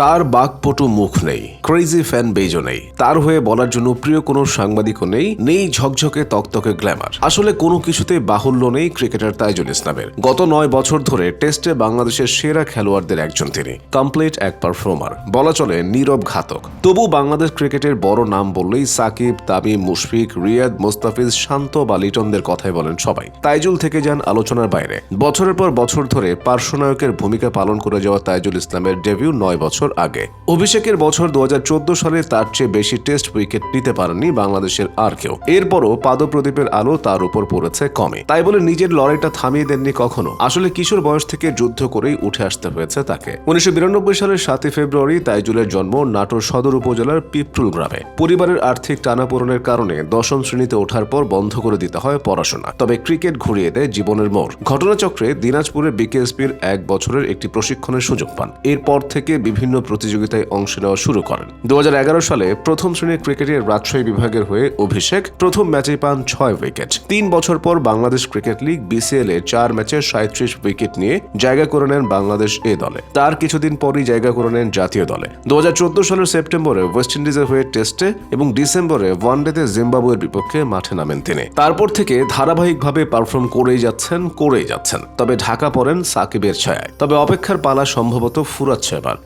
তার বাকপটু মুখ নেই ক্রেজি ফ্যান বেজও নেই। তার হয়ে বলার জন্য প্রিয় কোনো সাংবাদিকও নেই নেই ঝকঝকে তকতকে গ্ল্যামার আসলে কোনো কিছুতে বাহুল্য নেই ক্রিকেটার তাইজুল ইসলামের। গত নয় বছর ধরে টেস্টে বাংলাদেশের সেরা খেলোয়াড়দের একজন তিনি কমপ্লিট এক পারফর্মার বলা চলে নীরব ঘাতক। তবু বাংলাদেশ ক্রিকেটের বড় নাম বললেই সাকিব, তামিম, মুশফিক, রিয়াদ, মোস্তাফিজ, শান্ত বা লিটনদের কথাই বলেন সবাই। তাইজুল থেকে যান আলোচনার বাইরে। বছরের পর বছর ধরে পার্শ্বনায়কের ভূমিকা পালন করে যাওয়া তাইজুল ইসলামের ডেবিউ নয় বছর আগে। অভিষেকের বছর দু হাজার চোদ্দ সালে তার চেয়ে বেশি টেস্ট উইকেট নিতে পারেননি বাংলাদেশের আর কেউ। এরপরও পাদপ্রদীপের আলো তার উপর পড়েছে কমে। তাই বলে নিজের লড়াইটা থামিয়ে দেননি কখনো। আসলে কিশোর বয়স থেকে যুদ্ধ করেই উঠে আসতে হয়েছে তাকে। উনিশশো সালের সাতই ফেব্রুয়ারি তাইজুলের জন্ম নাটোর সদর উপজেলার পিপটুল গ্রামে। পরিবারের আর্থিক টানাপোড়েনের কারণে দশম শ্রেণীতে ওঠার পর বন্ধ করে দিতে হয় পড়াশোনা। তবে ক্রিকেট ঘুরিয়ে দেয় জীবনের মোড়। ঘটনাচক্রে দিনাজপুরে বিকেএসপির এক বছরের একটি প্রশিক্ষণের সুযোগ পান। এরপর থেকে বিভিন্ন প্রতিযোগিতায় অংশ নেওয়া শুরু করেন। দু হাজার এগারো সালে প্রথম শ্রেণির ক্রিকেটের রাজশাহী বিভাগের হয়ে অভিষেক প্রথম ম্যাচে পান ছয় উইকেট। তিন বছর পর বাংলাদেশ ক্রিকেট লিগ বিসিএল এ চার ম্যাচে সাঁত্রিশ উইকেট নিয়ে জায়গা করে নেন বাংলাদেশ এ দলে। তার কিছুদিন পরই জায়গা করে নেন জাতীয় দলে। দু সালের সেপ্টেম্বরে ওয়েস্ট ইন্ডিজের হয়ে টেস্টে এবং ডিসেম্বরে ওয়ানডেতে জিম্বাবুয়ের বিপক্ষে মাঠে নামেন তিনি। তারপর থেকে ধারাবাহিকভাবে পারফর্ম করেই যাচ্ছেন করেই যাচ্ছেন। তবে ঢাকা পড়েন সাকিবের ছায়ায়। তবে অপেক্ষার পালা সম্ভবত ফুরাচ্ছে এবার।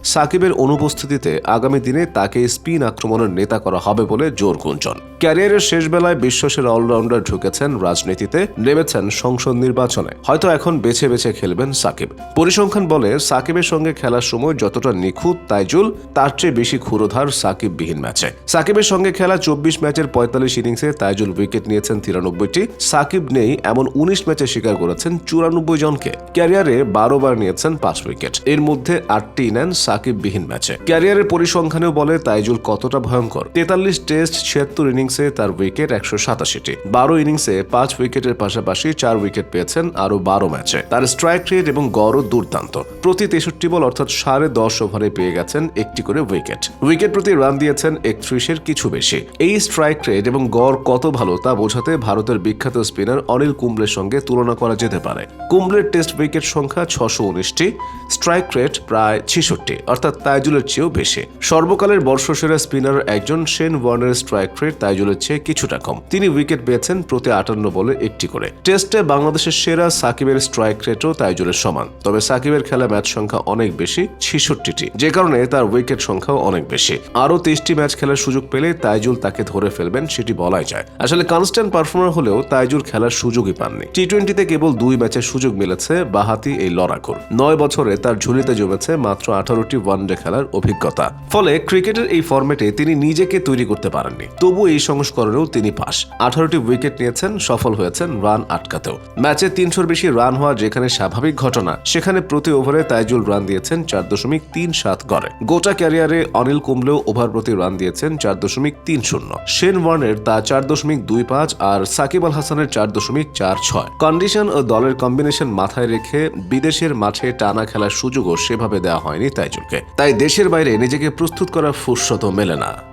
সাকিবের অনুপস্থিতিতে আগামী দিনে তাকে স্পিন আক্রমণের নেতা করা হবে বলে জোর গুঞ্জন। ক্যারিয়ারের শেষ বেলায় বিশ্বসের অলরাউন্ডার ঢুকেছেন রাজনীতিতে, নেমেছেন সংসদ নির্বাচনে। হয়তো এখন বেছে বেছে খেলবেন সাকিব। পরিসংখ্যান বলে, সাকিবের সঙ্গে খেলার সময় যতটা নিখুঁত তাইজুল, তার চেয়ে বেশি ক্ষুরোধার সাকিব বিহীন ম্যাচে। সাকিবের সঙ্গে খেলা চব্বিশ ম্যাচের পঁয়তাল্লিশ ইনিংসে তাইজুল উইকেট নিয়েছেন তিরানব্বইটি। সাকিব নেই, এমন উনিশ ম্যাচে শিকার করেছেন চুরানব্বই জনকে। ক্যারিয়ারে বারো বার নিয়েছেন পাঁচ উইকেট। এর মধ্যে আটটি নেন সাকিব বিহীন ম্যাচে। ক্যারিয়ারের পরিসংখ্যানেও বলে তাইজুল কতটা ভয়ঙ্কর। তেতাল্লিশ টেস্ট, ছিয়াত্তর ইনিংসে তার উইকেট একশো সাতাশিটি। বারো ইনিংসে পাঁচ উইকেটের পাশাপাশি চার উইকেট পেয়েছেন আরও বারো ম্যাচে। তার স্ট্রাইক রেট এবং গড়ও দুর্দান্ত। প্রতি তেষট্টি বল অর্থাৎ সাড়ে দশ ওভারে পেয়ে গেছেন একটি করে উইকেট। উইকেট প্রতি রান দিয়েছেন একত্রিশের কিছু বেশি। এই স্ট্রাইক রেট এবং গড় কত ভালো তা বোঝাতে ভারতের বিখ্যাত স্পিনার অনিল কুম্বলের সঙ্গে তুলনা করা যেতে পারে। কুম্বলের টেস্ট উইকেট সংখ্যা ছশো উনিশটি, স্ট্রাইক রেট প্রায় ছেষট্টি, অর্থাৎ তাইজুলের চেয়েও বেশি। সর্বকালের বর্ষসেরা স্পিনার একজন শেন ওয়ার্নের স্ট্রাইক রেট তাইজুলের চেয়ে কিছুটা কম। তিনি উইকেট পেয়েছেন প্রতি আটান্ন বলে একটি করে। টেস্টে বাংলাদেশের সেরা সাকিবের স্ট্রাইক রেটও তাইজুলের সমান। তবে সাকিবের খেলা ম্যাচ সংখ্যা অনেক বেশি, ছেষট্টিটি। যে কারণে তার উইকেট সংখ্যাও অনেক বেশি। আরও তেইশটি ম্যাচ খেলার সুযোগ পেলে তাইজুল তাকে ধরে ফেলবেন, সেটি বলাই যায়। আসলে কনস্ট্যান্ট পারফর্মার হলেও তাইজুল খেলার সুযোগই পাননি। টি টোয়েন্টিতে কেবল দুই ম্যাচের সুযোগ মিলেছে বাহাতি এই লড়াকুর। নয় বছরে তার ঝুলিতে জমেছে মাত্র আঠারোটি ওয়ানডে খেলার অভিজ্ঞতা। ফলে ক্রিকেটের এই ফরম্যাটে তিনি নিজেকে তৈরি করতে পারেননি। তবু এই সংস্করণেও তিনি পাস। আঠারোটি উইকেট নিয়েছেন, সফল হয়েছেন রান আটকাতেও। ম্যাচে তিনশোর বেশি রান হওয়া যেখানে স্বাভাবিক ঘটনা, সেখানে প্রতি ওভারে তাইজুল রান দিয়েছেন চার দশমিক তিন সাত গড়ে। গোটা ক্যারিয়ারে অনিল কুম্বলেও ওভার প্রতি রান দিয়েছেন চার দশমিক তিন শূন্য। শেন ওয়ার্নের তা চার দশমিক দুই পাঁচ আর সাকিব আল হাসানের চার দশমিক চার ছয়। কন্ডিশন ও দলের কম্বিনেশন মাথায় রেখে বিদেশের মাঠে টানা খেলার সুযোগও সেভাবে দেওয়া হয়নি তাইজুলকে। তাই দেশের বাইরে নিজেকে প্রস্তুত করার ফুরসত মেলে না।